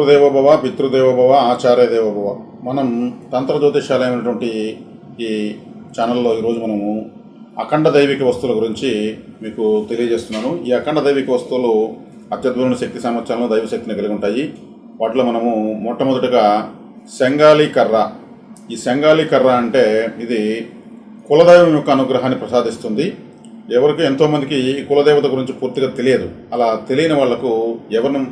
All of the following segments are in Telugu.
మాతృదేవోభవ పితృదేవోభవ ఆచార్య దేవోభవ మనం తంత్ర జ్యోతిషాలైనటువంటి ఈ ఛానల్లో ఈరోజు మనము అఖండ దైవిక వస్తువుల గురించి మీకు తెలియజేస్తున్నాను. ఈ అఖండ దైవిక వస్తువులు అత్యద్భుతమైన శక్తి సామర్థ్యాలను దైవ శక్తిని కలిగి ఉంటాయి. వాటిలో మనము మొట్టమొదటిగా శంగాలి కర్ర. ఈ శంగాలి కర్ర అంటే ఇది కులదైవం యొక్క అనుగ్రహాన్ని ప్రసాదిస్తుంది. ఎవరికి ఎంతోమందికి ఈ కులదేవత గురించి పూర్తిగా తెలియదు. అలా తెలియని వాళ్ళకు ఎవరిని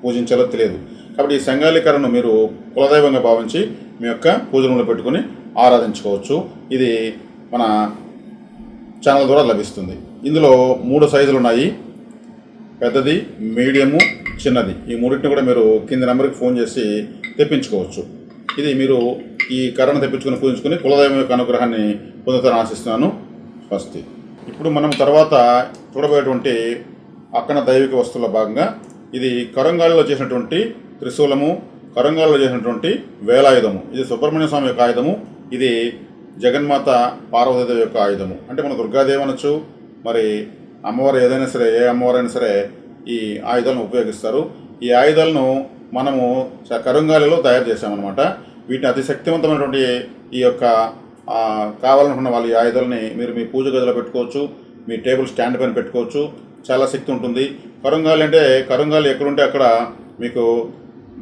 పూజించాలో తెలియదు. కాబట్టి ఈ సంగాలికరను మీరు కులదైవంగా భావించి మీ యొక్క పూజనంలో పెట్టుకుని ఆరాధించుకోవచ్చు. ఇది మన ఛానల్ ద్వారా లభిస్తుంది. ఇందులో మూడు సైజులు ఉన్నాయి. పెద్దది మీడియము చిన్నది. ఈ మూడింటిని కూడా మీరు కింద నెంబర్కి ఫోన్ చేసి తెప్పించుకోవచ్చు. ఇది మీరు ఈ కర్రను తెప్పించుకుని పూజించుకుని కులదైవం యొక్క అనుగ్రహాన్ని పొందుతారని ఆశిస్తున్నాను. స్వస్తి. ఇప్పుడు మనం తర్వాత చూడబోయేటువంటి అక్కన దైవిక వస్తువుల భాగంగా ఇది కరంగాళిలో చేసినటువంటి త్రిశూలము కరంగాల్లో చేసినటువంటి వేలాయుధము. ఇది సుబ్రహ్మణ్య స్వామి యొక్క ఆయుధము. ఇది జగన్మాత పార్వతీదేవి యొక్క ఆయుధము. అంటే మన దుర్గాదేవి అనొచ్చు మరి అమ్మవారు ఏదైనా సరే ఏ అమ్మవారైనా సరే ఈ ఆయుధాలను ఉపయోగిస్తారు. ఈ ఆయుధాలను మనము చ- కరంగాలిలో తయారు చేసామన్నమాట వీటిని అతి శక్తివంతమైనటువంటి ఈ యొక్క కావాలనుకున్న వాళ్ళ ఈ ఆయుధాలని మీరు మీ పూజ గదిలో పెట్టుకోవచ్చు మీ టేబుల్ స్టాండ్ పైన పెట్టుకోవచ్చు. చాలా శక్తి ఉంటుంది. కరంగాలి అంటే కరంగాలి ఎక్కడుంటే అక్కడ మీకు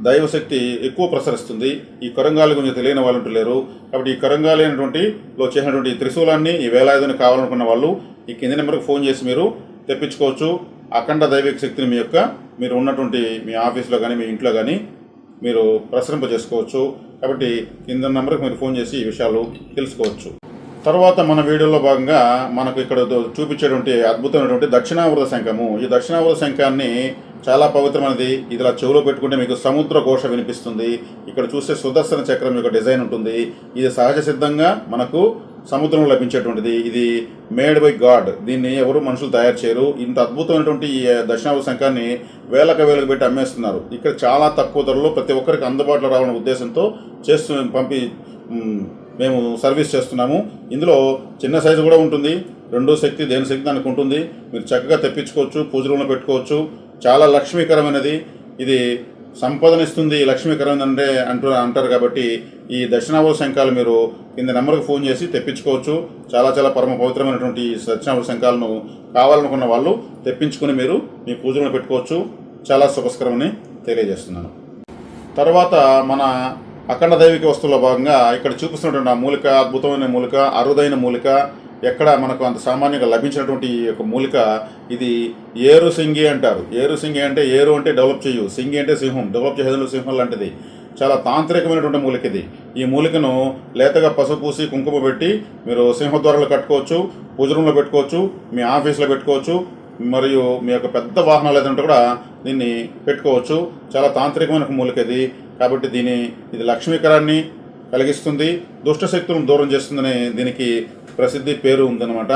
దైవశక్తి ఎక్కువ ప్రసరిస్తుంది. ఈ కరంగాల గురించి తెలియని వాళ్ళు లేరు. కాబట్టి ఈ కరంగాలైనటువంటి అయినటువంటి లో చేసినటువంటి ఈ త్రిశూలాన్ని ఈ వేలాయుధాన్ని కావాలనుకున్న వాళ్ళు ఈ కింది నెంబర్కి ఫోన్ చేసి మీరు తెప్పించుకోవచ్చు. అఖండ దైవిక శక్తిని మీ యొక్క మీరు ఉన్నటువంటి మీ ఆఫీస్లో కానీ మీ ఇంట్లో కానీ మీరు ప్రసరింప చేసుకోవచ్చు కాబట్టి కింద నెంబర్కి మీరు ఫోన్ చేసి ఈ విషయాలు తెలుసుకోవచ్చు. తర్వాత మన వీడియోలో భాగంగా మనకు ఇక్కడ చూపించేటువంటి అద్భుతమైనటువంటి దక్షిణావృత శంఖము. ఈ దక్షిణావృత శంఖాన్ని చాలా పవిత్రమైనది. ఇదిలా చెవులో పెట్టుకుంటే మీకు సముద్ర ఘోష వినిపిస్తుంది. ఇక్కడ చూస్తే సుదర్శన చక్రం యొక్క డిజైన్ ఉంటుంది. ఇది సహజ సిద్ధంగా మనకు సముద్రంలో లభించేటువంటిది. ఇది మేడ్ బై గాడ్. దీన్ని ఎవరు మనుషులు తయారు చేయరు. ఇంత అద్భుతమైనటువంటి ఈ దక్షిణాభ శంఖాన్ని వేలకు వేలకు పెట్టి అమ్మేస్తున్నారు. ఇక్కడ చాలా తక్కువ ధరలో ప్రతి ఒక్కరికి అందుబాటులో రావాలనే ఉద్దేశంతో చేస్తూ పంపి మేము సర్వీస్ చేస్తున్నాము. ఇందులో చిన్న సైజు కూడా ఉంటుంది. రెండో శక్తి దేని శక్తి దానికి ఉంటుంది. మీరు చక్కగా తెప్పించుకోవచ్చు పూజ రూమ్లో పెట్టుకోవచ్చు. చాలా లక్ష్మీకరమైనది. ఇది సంపదనిస్తుంది లక్ష్మీకరమైనది అంటే అంటూ అంటారు కాబట్టి ఈ దక్షిణావళ శంఖాలు మీరు కింద నెంబర్కి ఫోన్ చేసి తెప్పించుకోవచ్చు. చాలా చాలా పరమ పవిత్రమైనటువంటి ఈ దక్షిణావళ శంఖాలను కావాలనుకున్న వాళ్ళు తెప్పించుకుని మీరు మీ పూజలను పెట్టుకోవచ్చు. చాలా శుభస్కరమని తెలియజేస్తున్నాను. తర్వాత మన అఖండ దైవిక వస్తువుల భాగంగా ఇక్కడ చూపిస్తున్నటువంటి ఆ మూలిక అద్భుతమైన మూలిక అరుదైన మూలిక ఎక్కడ మనకు అంత సామాన్యంగా లభించినటువంటి ఈ యొక్క మూలిక ఇది ఏరు సింగి అంటారు. ఏరు సింగి అంటే ఏరు అంటే డెవలప్ చేయు. సింగి అంటే సింహం. డెవలప్ చేసేది సింహం లాంటిది. చాలా తాంత్రికమైనటువంటి మూలిక ఇది. ఈ మూలికను లేతగా పసుపు పూసి కుంకుమ పెట్టి మీరు సింహద్వారాలు కట్టుకోవచ్చు పూజ రూమ్లో పెట్టుకోవచ్చు మీ ఆఫీస్లో పెట్టుకోవచ్చు మరియు మీ యొక్క పెద్ద వాహనాలు ఏదంటే కూడా దీన్ని పెట్టుకోవచ్చు. చాలా తాంత్రికమైన మూలిక ఇది. కాబట్టి దీని ఇది లక్ష్మీకరాన్ని కలిగిస్తుంది దుష్ట శక్తులను దూరం చేస్తుందనే దీనికి ప్రసిద్ధి పేరు ఉందన్నమాట.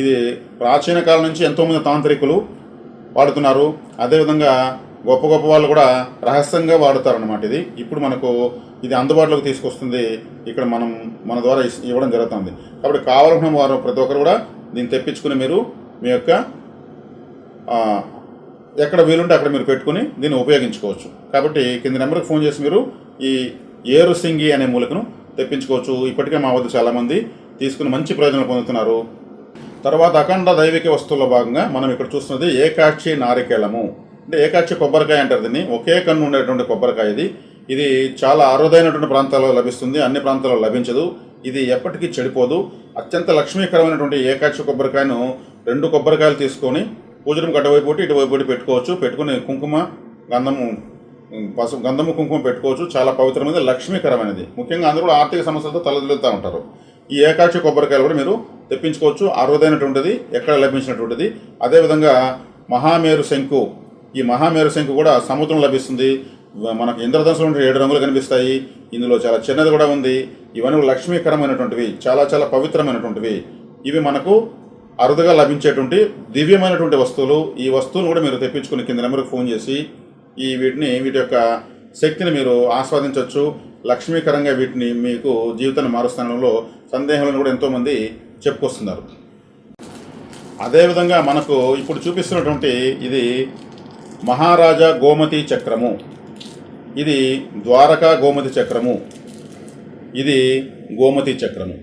ఇది ప్రాచీన కాలం నుంచి ఎంతోమంది తాంత్రికులు వాడుతున్నారు. అదేవిధంగా గొప్ప గొప్ప వాళ్ళు కూడా రహస్యంగా వాడతారనమాట ఇది. ఇప్పుడు మనకు ఇది అందుబాటులోకి తీసుకొస్తుంది. ఇక్కడ మనం మన ద్వారా ఇవ్వడం జరుగుతుంది. కాబట్టి కావాలనుకున్న వారు ప్రతి ఒక్కరు కూడా దీన్ని తెప్పించుకుని మీరు మీ యొక్క ఎక్కడ వీలుంటే అక్కడ మీరు పెట్టుకుని దీన్ని ఉపయోగించుకోవచ్చు. కాబట్టి కింద నెంబర్కి ఫోన్ చేసి మీరు ఈ ఏరు సింగి అనే మూలికను తెప్పించుకోవచ్చు. ఇప్పటికే మా వద్ద చాలామంది తీసుకుని మంచి ప్రయోజనం పొందుతున్నారు. తర్వాత అఖండ దైవిక వస్తువుల భాగంగా మనం ఇక్కడ చూస్తున్నది ఏకాక్షి నారికేళము. అంటే ఏకాక్షి కొబ్బరికాయ అంటారు దీన్ని. ఒకే కన్ను ఉండేటువంటి కొబ్బరికాయ ఇది. ఇది చాలా అరుదైనటువంటి ప్రాంతాల్లో లభిస్తుంది. అన్ని ప్రాంతాల్లో లభించదు. ఇది ఎప్పటికీ చెడిపోదు. అత్యంత లక్ష్మీకరమైనటువంటి ఏకాక్షి కొబ్బరికాయను రెండు కొబ్బరికాయలు తీసుకొని పూజనం అటువైపు ఒకటి ఇటువైపు ఒకటి పెట్టుకోవచ్చు. పెట్టుకుని కుంకుమ గంధము పసుపు గంధము కుంకుమ పెట్టుకోవచ్చు. చాలా పవిత్రమైనది లక్ష్మీకరమైనది. ముఖ్యంగా అందరూ కూడా ఆర్థిక సమస్యలతో తలదిల్లుతూ ఉంటారు. ఈ ఏకాక్షి కొబ్బరికాయలు కూడా మీరు తెప్పించుకోవచ్చు. అరుదైనటువంటిది ఎక్కడ లభించినటువంటిది. అదేవిధంగా మహామేరు శంకు ఈ మహామేరు శంకు కూడా సముద్రం లభిస్తుంది. మనకు ఇంద్రధనుసులో ఏడు రంగులు కనిపిస్తాయి. ఇందులో చాలా చిన్నది కూడా ఉంది. ఇవన్నీ లక్ష్మీకరమైనటువంటివి చాలా చాలా పవిత్రమైనటువంటివి. ఇవి మనకు అరుదుగా లభించేటువంటి దివ్యమైనటువంటి వస్తువులు. ఈ వస్తువులు కూడా మీరు తెప్పించుకుని కింద నెంబర్కి ఫోన్ చేసి ఈ వీటిని వీటి యొక్క శక్తిని మీరు ఆస్వాదించవచ్చు. లక్ష్మీకరంగా వీటిని మీకు జీవితాన్ని మారుస్తానంలో సందేహాలను కూడా ఎంతోమంది చెప్పుకొస్తున్నారు. అదేవిధంగా మనకు ఇప్పుడు చూపిస్తున్నటువంటి ఇది మహారాజా గోమతి చక్రము. ఇది ద్వారకా గోమతి చక్రము. ఇది గోమతి చక్రము.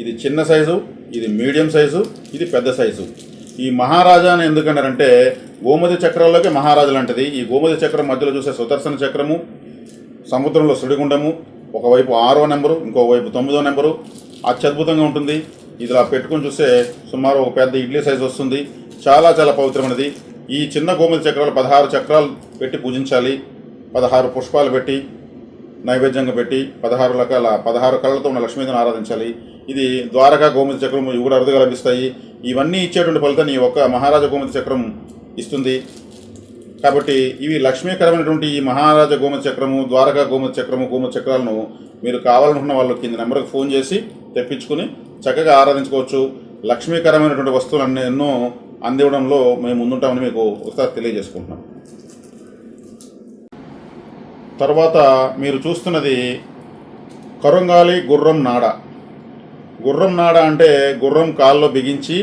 ఇది చిన్న సైజు ఇది మీడియం సైజు ఇది పెద్ద సైజు. ఈ మహారాజా అని ఎందుకన్నారంటే గోమతి చక్రంలోకి మహారాజు లాంటిది. ఈ గోమతి చక్రం మధ్యలో చూసే సుదర్శన చక్రము సముద్రంలో సుడిగుండము ఒకవైపు ఆరో నెంబరు ఇంకోవైపు తొమ్మిదో నెంబరు అత్యద్భుతంగా ఉంటుంది. ఇది ఇలా పెట్టుకొని చూస్తే సుమారు ఒక పెద్ద ఇడ్లీ సైజ్ వస్తుంది. చాలా చాలా పవిత్రమైనది. ఈ చిన్న గోమతి చక్రాలు పదహారు చక్రాలు పెట్టి పూజించాలి. పదహారు పుష్పాలు పెట్టి నైవేద్యంగా పెట్టి పదహారు రకాల పదహారు కళ్ళతో ఉన్న లక్ష్మీదేవిని ఆరాధించాలి. ఇది ద్వారకా గోమతి చక్రం ఇవి కూడా అరుదుగా లభిస్తాయి. ఇవన్నీ ఇచ్చేటువంటి ఫలితాన్ని ఈ ఒక్క మహారాజా గోమతి చక్రం ఇస్తుంది. కాబట్టి ఇవి లక్ష్మీకరమైనటువంటి ఈ మహారాజా గోమతి చక్రము ద్వారకా గోమతి చక్రము గోమతి చక్రాలను మీరు కావాలనుకున్న వాళ్ళు కింద నెంబర్కి ఫోన్ చేసి తెప్పించుకుని చక్కగా ఆరాధించుకోవచ్చు. లక్ష్మీకరమైనటువంటి వస్తువులన్నీ ఎన్నో అందివ్వడంలో మేము ముందుంటామని మీకు ఒకసారి తెలియజేసుకుంటున్నాం. తర్వాత మీరు చూస్తున్నది కరుంగాలి గుర్రం నాడ. గుర్రం నాడ అంటే గుర్రం కాల్లో బిగించి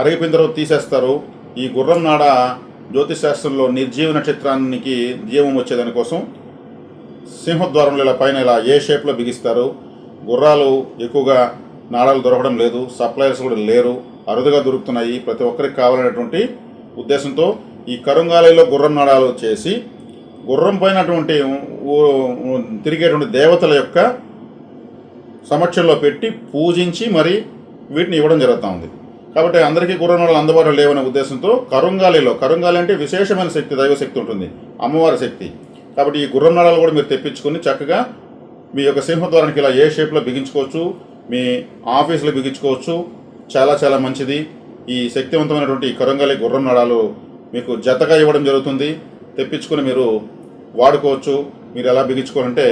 అరిగిపోయిన తర్వాత తీసేస్తారు. ఈ గుర్రం నాడ జ్యోతిష్ శాస్త్రంలో నిర్జీవ నక్షత్రానికి జీవం వచ్చేదానికోసం సింహద్వారంలో ఇలా పైన ఇలా ఏ షేప్లో బిగిస్తారు? గుర్రాలు ఎక్కువగా నాడాలు దొరకడం లేదు సప్లయర్స్ కూడా లేరు అరుదుగా దొరుకుతున్నాయి. ప్రతి ఒక్కరికి కావాలనేటువంటి ఉద్దేశంతో ఈ కరుంగాలిలో గుర్రం నాడాలు చేసి గుర్రం పోయినటువంటి తిరిగేటువంటి దేవతల యొక్క సమక్షంలో పెట్టి పూజించి మరి వీటిని ఇవ్వడం జరుగుతూ ఉంది. కాబట్టి అందరికీ గుర్రనాలు అందుబాటులో లేవనే ఉద్దేశంతో కరుంగాలిలో కరుంగాలి అంటే విశేషమైన శక్తి దైవ శక్తి ఉంటుంది అమ్మవారి శక్తి. కాబట్టి ఈ గుర్రం నడాలు కూడా మీరు తెప్పించుకొని చక్కగా మీ యొక్క సింహద్వారానికి ఇలా ఏ షేప్లో బిగించుకోవచ్చు మీ ఆఫీసులో బిగించుకోవచ్చు చాలా చాలా మంచిది. ఈ శక్తివంతమైనటువంటి ఈ కరుంగాలి గుర్రం నడాలు మీకు జతగా ఇవ్వడం జరుగుతుంది. తెప్పించుకుని మీరు వాడుకోవచ్చు. మీరు ఎలా బిగించుకోవాలంటే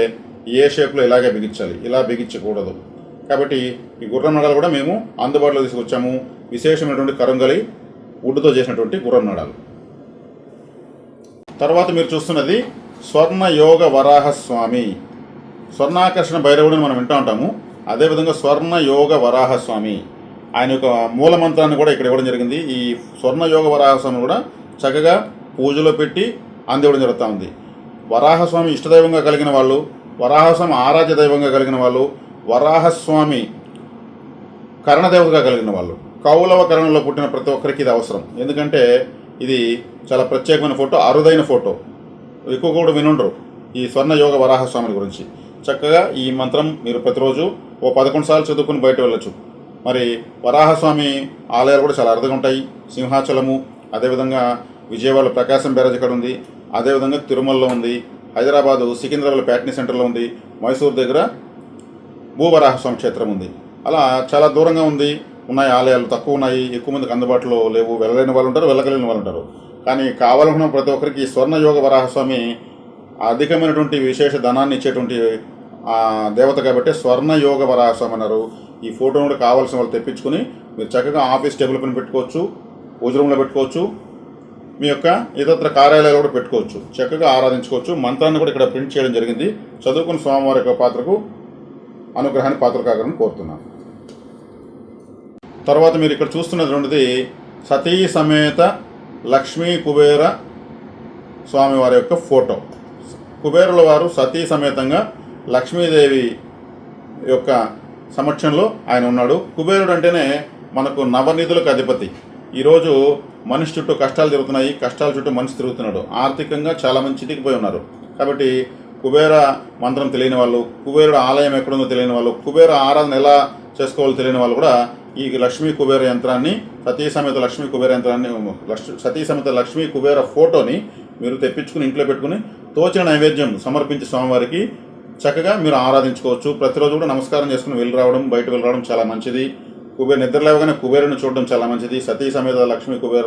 ఏ షేప్లో ఇలాగే బిగించాలి. ఇలా బిగించకూడదు. కాబట్టి ఈ గుర్రం నడాలు కూడా మేము అందుబాటులో తీసుకొచ్చాము. విశేషమైనటువంటి కరంగలి వుడ్తో చేసినటువంటి గుర్రం తర్వాత మీరు చూస్తున్నది స్వర్ణ యోగ వరాహ స్వామి. స్వర్ణాకర్షణ భైరవుడిని మనం వింటూ ఉంటాము. అదేవిధంగా స్వర్ణ యోగ వరాహస్వామి ఆయన యొక్క మూల మంత్రాన్ని కూడా ఇక్కడ ఇవ్వడం జరిగింది. ఈ స్వర్ణ యోగ వరాహ కూడా చక్కగా పూజలో పెట్టి అందివ్వడం జరుగుతూ ఉంది. వరాహస్వామి ఇష్టదైవంగా కలిగిన వాళ్ళు వరాహస్వామి ఆరాధ్య దైవంగా కలిగిన వాళ్ళు వరాహస్వామి కరణదేవతగా కలిగిన వాళ్ళు కౌలవ కరణంలో పుట్టిన ప్రతి ఒక్కరికి ఇది అవసరం. ఎందుకంటే ఇది చాలా ప్రత్యేకమైన ఫోటో అరుదైన ఫోటో. ఎక్కువ కూడా వినుండరు ఈ స్వర్ణ యోగ వరాహస్వామి గురించి. చక్కగా ఈ మంత్రం మీరు ప్రతిరోజు ఓ పదకొండు సార్లు చదువుకుని బయట వెళ్ళొచ్చు. మరి వరాహస్వామి ఆలయాలు కూడా చాలా అరుదుగా ఉంటాయి. సింహాచలము అదేవిధంగా విజయవాడ ప్రకాశం బ్యారేజ్ ఇక్కడ ఉంది. అదేవిధంగా తిరుమలలో ఉంది. హైదరాబాదు సికింద్రాబాద్ ప్యాట్నీ సెంటర్లో ఉంది. మైసూర్ దగ్గర భూవరాహస్వామి క్షేత్రం ఉంది. అలా చాలా దూరంగా ఉంది. ఉన్నాయి ఆలయాలు తక్కువ ఉన్నాయి ఎక్కువ మందికి అందుబాటులో లేవు వెళ్ళలేని వాళ్ళు ఉంటారు వెళ్ళగలిగిన వాళ్ళు ఉంటారు. కానీ కావాలనుకున్న ప్రతి ఒక్కరికి ఈ స్వర్ణ యోగ వరాహస్వామి అధికమైనటువంటి విశేష ధనాన్ని ఇచ్చేటువంటి దేవత కాబట్టి స్వర్ణ యోగ వరాహస్వామి అన్నారు. ఈ ఫోటోను కూడా కావాల్సిన వాళ్ళు తెప్పించుకుని మీరు చక్కగా ఆఫీస్ టేబుల్ పైన పెట్టుకోవచ్చు పూజ రూమ్లో పెట్టుకోవచ్చు మీ యొక్క ఇతర కార్యాలయాలు కూడా పెట్టుకోవచ్చు. చక్కగా ఆరాధించుకోవచ్చు. మంత్రాన్ని కూడా ఇక్కడ ప్రింట్ చేయడం జరిగింది. చదువుకున్న స్వామివారి యొక్క పాత్రకు అనుగ్రహాన్ని పాత్ర కాగలని కోరుతున్నాను. తర్వాత మీరు ఇక్కడ చూస్తున్నటువంటిది సతీ సమేత లక్ష్మీ కుబేర స్వామివారి యొక్క ఫోటో. కుబేరుల వారు సతీ సమేతంగా లక్ష్మీదేవి యొక్క సమక్షంలో ఆయన ఉన్నాడు. కుబేరుడు అంటేనే మనకు నవనిధులకు అధిపతి. ఈరోజు మనిషి చుట్టూ కష్టాలు తిరుగుతున్నాయి. కష్టాల చుట్టూ మనిషి తిరుగుతున్నాడు. ఆర్థికంగా చాలా మంది చితికిపోయి ఉన్నారు. కాబట్టి కుబేర మంత్రం తెలియని వాళ్ళు కుబేరుడు ఆలయం ఎక్కడుందో తెలియని వాళ్ళు కుబేర ఆరాధన ఎలా చేసుకోవాలో తెలియని వాళ్ళు కూడా ఈ లక్ష్మీ కుబేర యంత్రాన్ని సతీ సమేత లక్ష్మీ కుబేర యంత్రాన్ని లక్ష్మీ సతీ సమేత లక్ష్మీ కుబేర ఫోటోని మీరు తెప్పించుకుని ఇంట్లో పెట్టుకుని తోచిన నైవేద్యం సమర్పించి స్వామివారికి చక్కగా మీరు ఆరాధించుకోవచ్చు. ప్రతిరోజు కూడా నమస్కారం చేసుకుని వెళ్ళి రావడం బయట వెళ్ళి రావడం చాలా మంచిది. కుబేర నిద్ర లేవగానే కుబేరుని చూడడం చాలా మంచిది. సతీ సమేత లక్ష్మీ కుబేర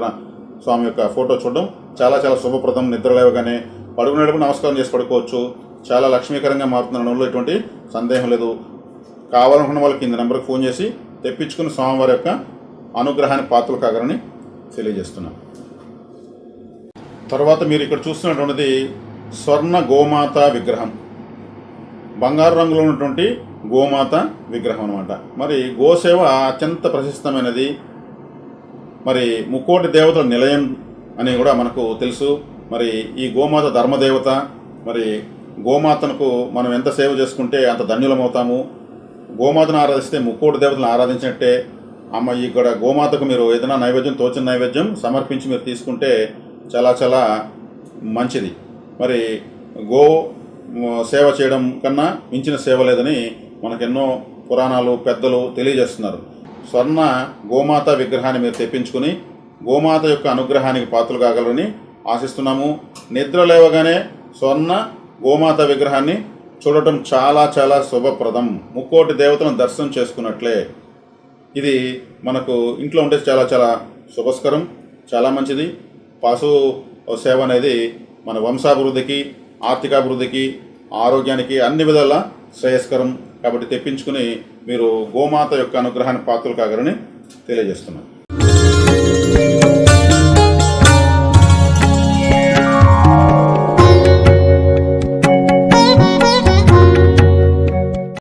స్వామి యొక్క ఫోటో చూడడం చాలా చాలా శుభప్రదం. నిద్ర లేవగానే పడుకునేటప్పుడు నమస్కారం చేసి పడుకోవచ్చు. చాలా లక్ష్మీకరంగా మారుతున్న ఎటువంటి సందేహం లేదు. కావాలనుకున్న వాళ్ళకి కింద నెంబర్కి ఫోన్ చేసి తెప్పించుకుని స్వామివారి యొక్క అనుగ్రహాన్ని పాత్రలు కాగలని తెలియజేస్తున్నాను. తర్వాత మీరు ఇక్కడ చూస్తున్నటువంటిది స్వర్ణ గోమాత విగ్రహం. బంగారు రంగులో ఉన్నటువంటి గోమాత విగ్రహం అనమాట మరి గోసేవ అత్యంత ప్రశస్తమైనది. మరి ముక్కోటి దేవతల నిలయం అని కూడా మనకు తెలుసు. మరి ఈ గోమాత ధర్మదేవత మరి గోమాతనకు మనం ఎంత సేవ చేసుకుంటే అంత ధన్యులమవుతాము. గోమాతను ఆరాధిస్తే ముక్కోటి దేవతలను ఆరాధించినట్టే. అమ్మ ఇక్కడ గోమాతకు మీరు ఏదైనా నైవేద్యం తోచిన నైవేద్యం సమర్పించి మీరు తీసుకుంటే చాలా చాలా మంచిది. మరి గో సేవ చేయడం కన్నా మించిన సేవ లేదని మనకెన్నో పురాణాలు పెద్దలు తెలియజేస్తున్నారు. స్వర్ణ గోమాత విగ్రహాన్ని మీరు తెప్పించుకుని గోమాత యొక్క అనుగ్రహానికి పాత్రలు కాగలరని ఆశిస్తున్నాము. నిద్ర లేవగానే స్వర్ణ గోమాత విగ్రహాన్ని చూడటం చాలా చాలా శుభప్రదం. ముక్కోటి దేవతలను దర్శనం చేసుకున్నట్లే. ఇది మనకు ఇంట్లో ఉంటే చాలా చాలా శుభస్కరం చాలా మంచిది. పశు సేవ అనేది మన వంశాభివృద్ధికి ఆర్థికాభివృద్ధికి ఆరోగ్యానికి అన్ని విధాల శ్రేయస్కరం. కాబట్టి తెప్పించుకుని మీరు గోమాత యొక్క అనుగ్రహాన్ని పాత్రలు కాగలని తెలియజేస్తున్నాను.